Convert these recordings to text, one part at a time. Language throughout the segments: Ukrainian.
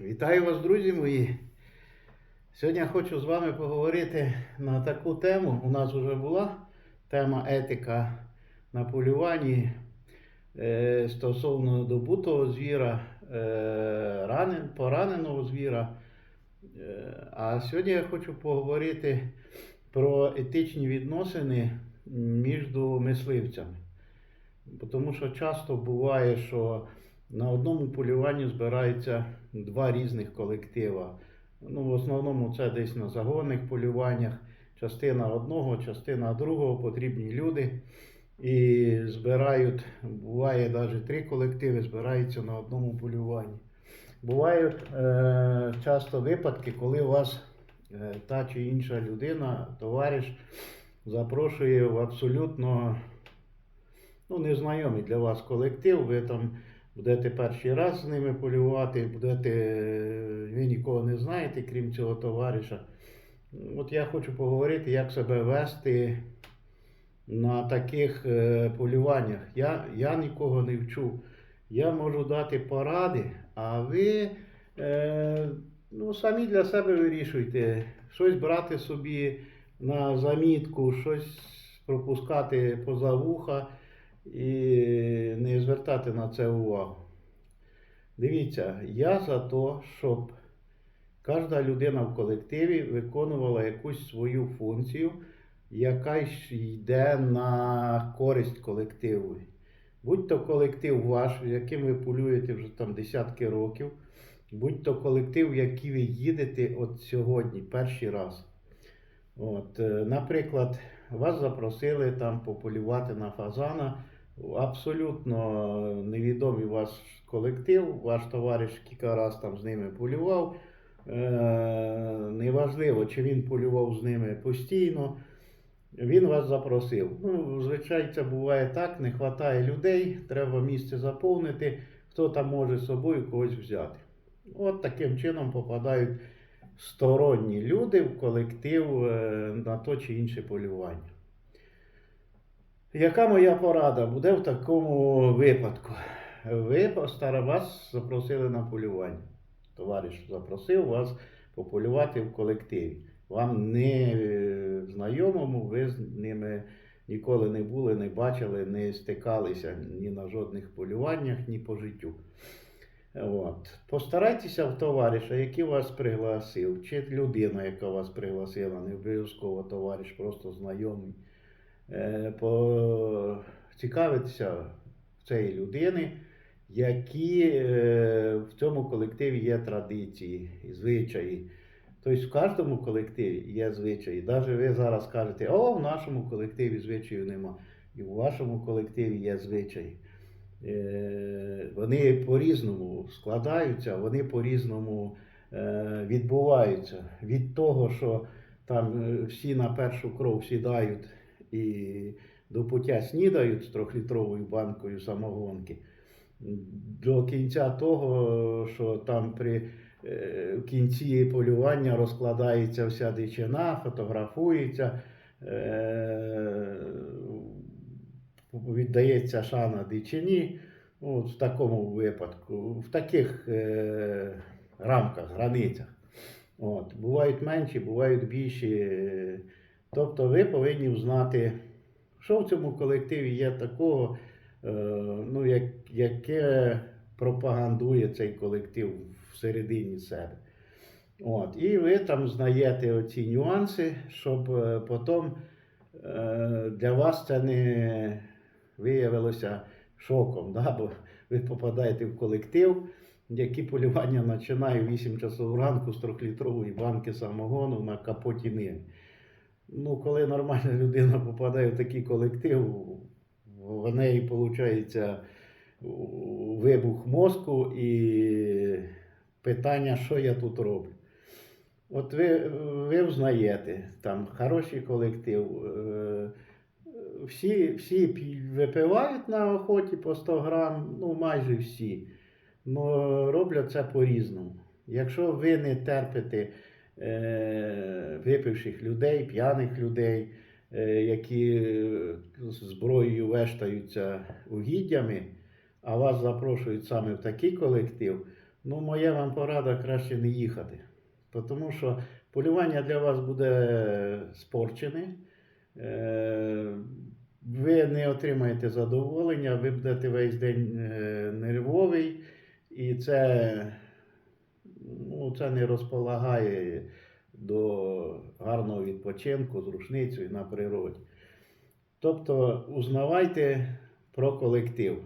Вітаю вас, друзі мої. Сьогодні я хочу з вами поговорити на таку тему. У нас вже була тема етика на полюванні е, стосовно добутого звіра, е, ранен, пораненого звіра. Е, а сьогодні я хочу поговорити про етичні відносини між мисливцями. Тому що часто буває, що на одному полюванні збираються два різних колектива. Ну, в основному це десь на загонних полюваннях. Частина одного, частина другого, потрібні люди. І збирають, буває навіть три колективи, збираються на одному полюванні. Бувають е, часто випадки, коли вас е, та чи інша людина, товариш, запрошує в абсолютно ну, незнайомий для вас колектив. Ви там будете перший раз з ними полювати, будете, ви нікого не знаєте, крім цього товариша. От я хочу поговорити, як себе вести на таких е, полюваннях. Я, я нікого не вчу. Я можу дати поради, а ви е, ну, самі для себе вирішуйте, щось брати собі на замітку, щось пропускати поза вуха і не звертати на це увагу. Дивіться, я за те, щоб кожна людина в колективі виконувала якусь свою функцію, яка йде на користь колективу. Будь то колектив ваш, яким ви полюєте вже там десятки років, будь то колектив, в який ви їдете от сьогодні, перший раз. От, е, наприклад, вас запросили там пополювати на фазана. Абсолютно невідомий ваш колектив, ваш товариш кілька разів там з ними полював. Е, неважливо, чи він полював з ними постійно. Він вас запросив. Ну, звичайно, це буває так, не вистачає людей, треба місце заповнити, хто там може з собою когось взяти. От таким чином попадають сторонні люди в колектив е, на то чи інше полювання. Яка моя порада буде в такому випадку? Ви постара вас запросили на полювання. Товариш запросив вас пополювати в колективі. Вам не е, знайомому, ви з ними ніколи не були, не бачили, не стикалися ні на жодних полюваннях, ні по життю. От. Постарайтеся в товариша, який вас пригласив, чи людина, яка вас пригласила, не обов'язково товариш, просто знайомий. Е, Поцікавитися цієї людини, які е, в цьому колективі є традиції і звичаї. Тобто в кожному колективі є звичаї. Навіть ви зараз кажете, о, в нашому колективі звичаїв нема. І в вашому колективі є звичаї. Е, Вони по-різному складаються, вони по-різному відбуваються. Від того, що там всі на першу кров сідають і до пуття снідають з трьохлітровою банкою самогонки, до кінця того, що там при е, кінці полювання розкладається вся дичина, фотографується, е, віддається шана дичині. От в такому випадку, в таких е, рамках, границях. От. Бувають менші, бувають більші. Тобто ви повинні знати, що в цьому колективі є такого, е, ну, як, яке пропагандує цей колектив всередині себе. От. І ви там знаєте оці нюанси, щоб е, потім е, для вас це не виявилося шоком, да? бо ви попадаєте в колектив, які полювання починає 8 часов ранку з 3-літрової банки самогону на капоті ним. Ну, коли нормальна людина попадає в такий колектив, в неї виходить вибух мозку і питання, що я тут роблю. От ви, ви взнаєте, там хороший колектив. е, Всі, всі випивають на охоті по 100 грам, ну майже всі. але роблять це по-різному. Якщо ви не терпите випивших людей, п'яних людей, е, які е, зброєю вештаються угіддями, а вас запрошують саме в такий колектив, Ну, моя вам порада краще не їхати. Тому що полювання для вас буде спорчене. Е, Ви не отримаєте задоволення, ви будете весь день е, нервовий, і це, ну, це не розполагає до гарного відпочинку з рушницею на природі. Тобто узнавайте про колектив.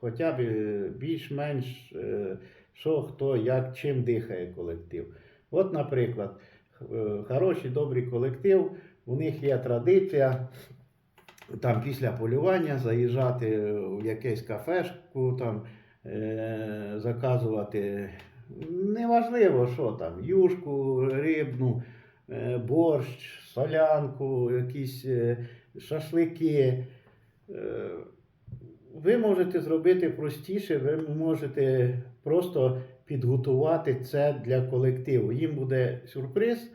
Хоча б е, більш-менш, е, що хто, як, чим дихає колектив. От, наприклад, е, хороший добрий колектив, у них є традиція там після полювання заїжджати в якесь кафешку, там, заказувати неважливо, що там, юшку, рибну, е, борщ, солянку, якісь е, шашлики. Е, ви можете зробити простіше, ви можете просто підготувати це для колективу. Їм буде сюрприз,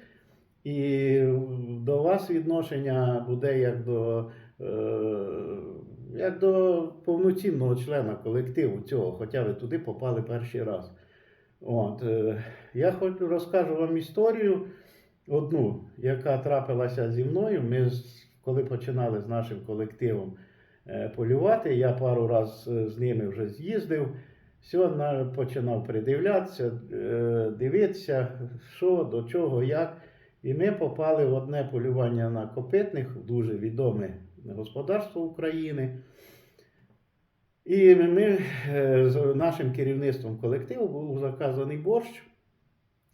і до вас відношення буде як до, як до повноцінного члена колективу цього, хоча ви туди попали перший раз. От, е, я хоч розкажу вам історію одну, яка трапилася зі мною. Ми, коли починали з нашим колективом е, полювати, я пару раз е, з ними вже з'їздив. Все, на, починав придивлятися, дивитися, що, до чого, як. І ми попали в одне полювання на копитних, дуже відоме господарство України. І ми е, з нашим керівництвом колективу був заказаний борщ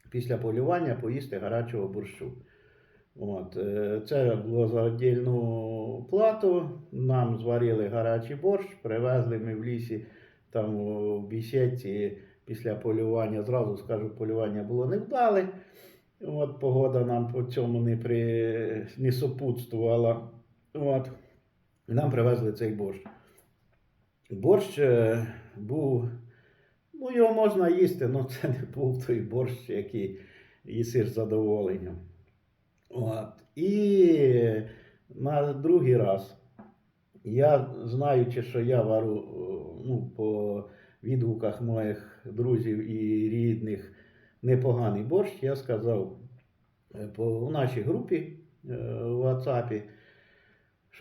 після полювання поїсти гарячого борщу. От, е, це було за віддільну плату. Нам зварили гарячий борщ, привезли ми в лісі там у бісідці після полювання. Зразу скажу, полювання було невдале. От погода нам по цьому не, при... не супутствувала. От. Нам привезли цей борщ. Борщ е, був, ну його можна їсти, але це не був той борщ, який їсиш з задоволенням. От. І на другий раз, я знаючи, що я вару ну, по відгуках моїх друзів і рідних непоганий борщ, я сказав е, по, у нашій групі е, в WhatsApp,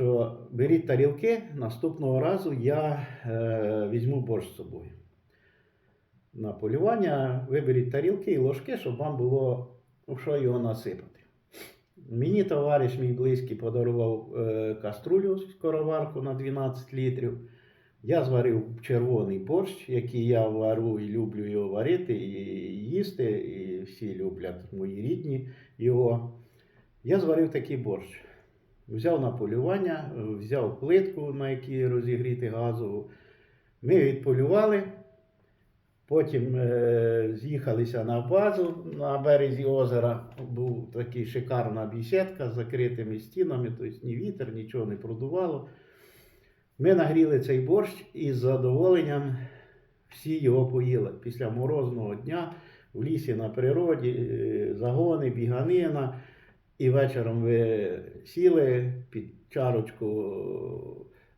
що беріть тарілки, наступного разу я е, візьму борщ з собою. На полювання виберіть тарілки і ложки, щоб вам було у що його насипати. Мені товариш мій близький подарував е, каструлю скороварку на 12 літрів. Я зварив червоний борщ, який я вару і люблю його варити і їсти, і всі люблять мої рідні його. Я зварив такий борщ. Взяв на полювання, е, взяв плитку, на якій розігріти газову. Ми відполювали. Потім е, з'їхалися на базу на березі озера. Був такий шикарна бісідка з закритими стінами, тобто ні вітер, нічого не продувало. Ми нагріли цей борщ і з задоволенням всі його поїли. Після морозного дня в лісі на природі, е, загони, біганина. І вечором ви сіли під чарочку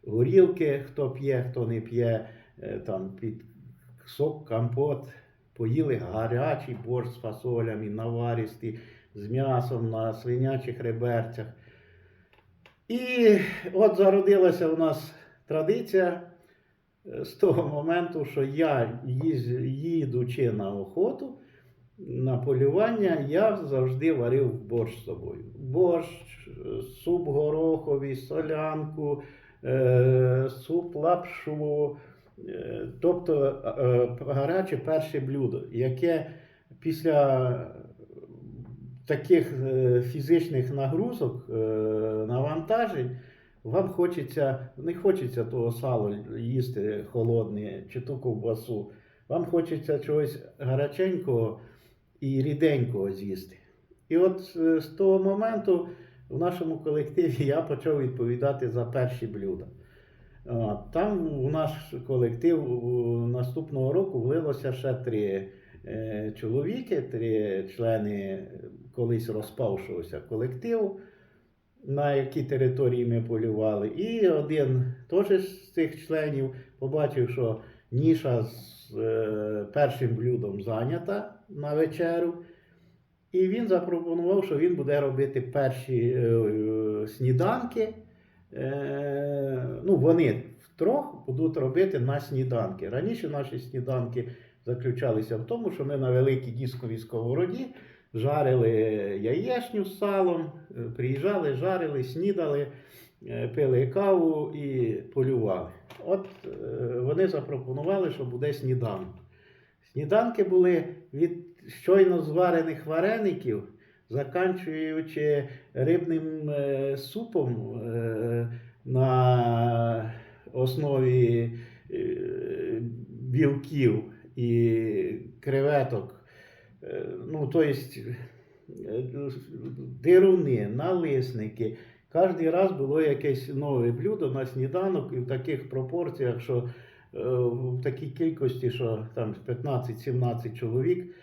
горілки, хто п'є, хто не п'є, е, там під сок, компот, поїли гарячий борщ з фасолями, наваристий, з м'ясом на свинячих реберцях. І от зародилася у нас традиція е, з того моменту, що я їдучи на охоту, на полювання, я завжди варив борщ з собою. Борщ, суп гороховий, солянку, е, суп лапшу. Е, Тобто е, гаряче перше блюдо, яке після таких фізичних нагрузок, навантажень, вам хочеться, не хочеться того сала їсти холодне чи ту ковбасу. Вам хочеться чогось гаряченького і ріденького з'їсти. І от е, з того моменту в нашому колективі я почав відповідати за перші блюда. Там у наш колектив наступного року влилося ще три е, чоловіки, три члени колись розпавшогося колективу, на якій території ми полювали. І один теж з цих членів побачив, що ніша з е, першим блюдом зайнята на вечерю. І він запропонував, що він буде робити перші е, е, сніданки. Е, ну, вони втрьох будуть робити на сніданки. Раніше наші сніданки заключалися в тому, що ми на великій дисковій сковороді жарили яєчню з салом, приїжджали, жарили, снідали, пили каву і полювали. От вони запропонували, що буде сніданок. Сніданки були від щойно зварених вареників, заканчуючи рибним е, супом е, на основі е, білків і креветок. Ну, тобто, дируни, налисники. Кожен раз було якесь нове блюдо на сніданок і в таких пропорціях, що в такій кількості, що там 15-17 чоловік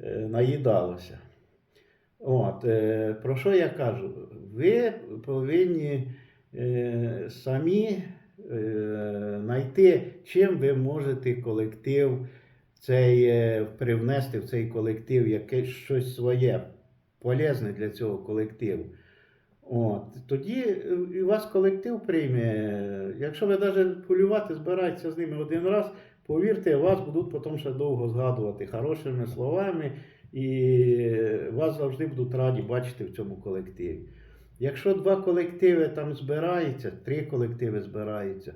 е, наїдалося. От, е, про що я кажу? Ви повинні е, самі е, знайти, чим ви можете колектив цей, е, привнести в цей колектив якесь щось своє, полезне для цього колективу. От, тоді е, і вас колектив прийме. Якщо ви навіть полювати збираєтеся з ними один раз, повірте, вас будуть потім ще довго згадувати хорошими словами, і вас завжди будуть раді бачити в цьому колективі. Якщо два колективи там збираються, три колективи збираються,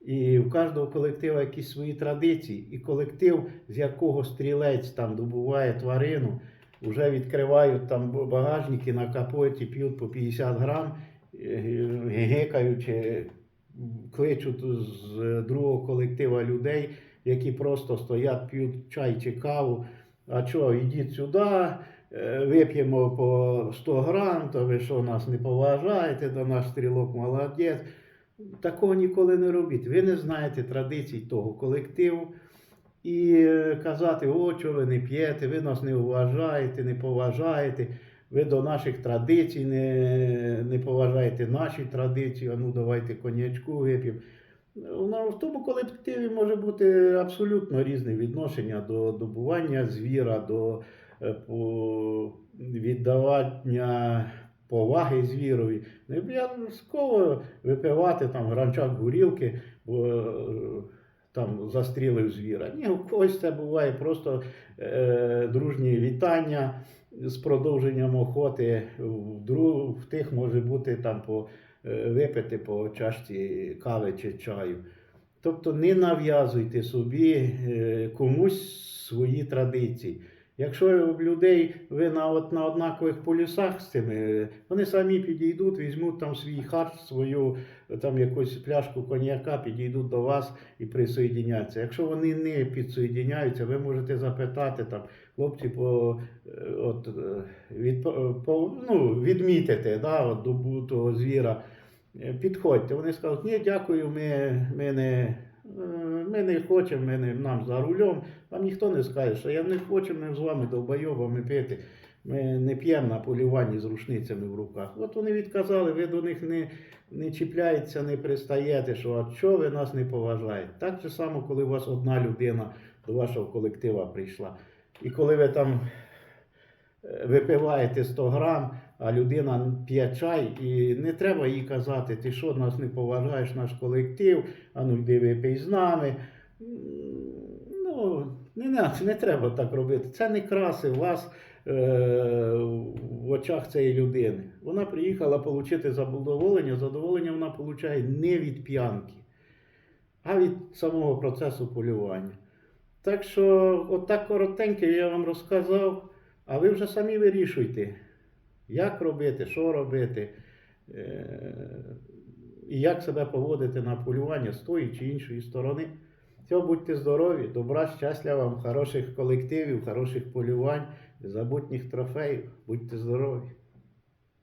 і в кожного колектива якісь свої традиції, і колектив, з якого стрілець там добуває тварину, вже відкривають там багажники на капоті, п'ють по 50 грам, е, гекаючи, кличуть з другого колектива людей, які просто стоять, п'ють чай чи каву. А що, йдіть сюди, е, вип'ємо по 100 грам, то ви що нас не поважаєте, то наш стрілок молодець. Такого ніколи не робіть. Ви не знаєте традицій того колективу. І казати, о, що ви не п'єте, ви нас не вважаєте, не поважаєте, ви до наших традицій не, не поважаєте наші традиції, а ну давайте коньячку вип'ємо. В тому колективі може бути абсолютно різне відношення до добування звіра, до е, по- віддавання поваги звірові. Не обов'язково випивати там гранчак горілки, бо е, там застрілив звіра. Ні, у когось це буває просто е, дружні вітання з продовженням охоти. В, друг, в тих може бути там по е, випити по чашці кави чи чаю. Тобто не нав'язуйте собі е, комусь свої традиції. Якщо в людей ви на, от, на однакових полюсах з цими, е, вони самі підійдуть, візьмуть там свій харч, свою е, там якусь пляшку коньяка, підійдуть до вас і присоєдиняться. Якщо вони не підсоєдиняються, ви можете запитати там, хлопці, по, е, от, е, від, по, ну, відмітити да, от, добу того звіра. Е, Підходьте, вони скажуть, ні, дякую, ми, ми, не, е, ми не хочемо, ми не, нам за рулем. Вам ніхто не скаже, що я не хочу ми з вами довбойобами пити. Ми не п'ємо на полюванні з рушницями в руках. От вони відказали, ви до них не, не чіпляєтеся, не пристаєте, що а що ви нас не поважаєте. Так же само, коли у вас одна людина до вашого колектива прийшла. І коли ви там е, випиваєте 100 грам, а людина п'є чай, і не треба їй казати, ти що нас не поважаєш, наш колектив, а ну йди випий з нами. Ну, не, не, не треба так робити. Це не краси вас е, в очах цієї людини. Вона приїхала отримати задоволення. Задоволення вона отримує не від п'янки, а від самого процесу полювання. Так що, отак коротенько я вам розказав, а ви вже самі вирішуйте, як робити, що робити, е, і як себе поводити на полювання з тої чи іншої сторони. Все, будьте здорові, добра, щастя вам, хороших колективів, хороших полювань, забутніх трофеїв. Будьте здорові!